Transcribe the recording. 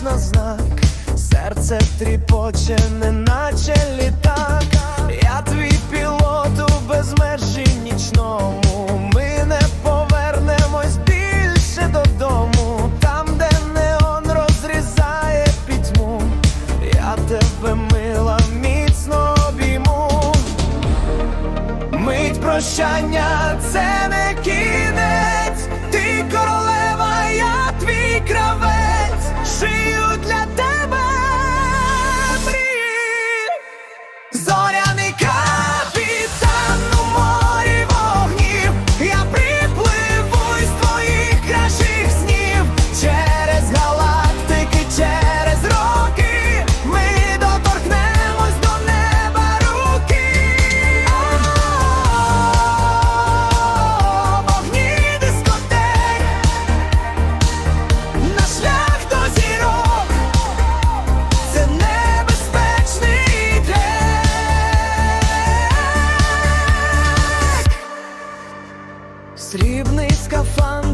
йдеш знак, серце тріпоче, неначе літак, я твій пілот у безмежі нічному. Ми не повернемось більше додому, там, де неон розрізає пітьму, я тебе мила міцно обійму. Мить прощання це. срібний скафандр.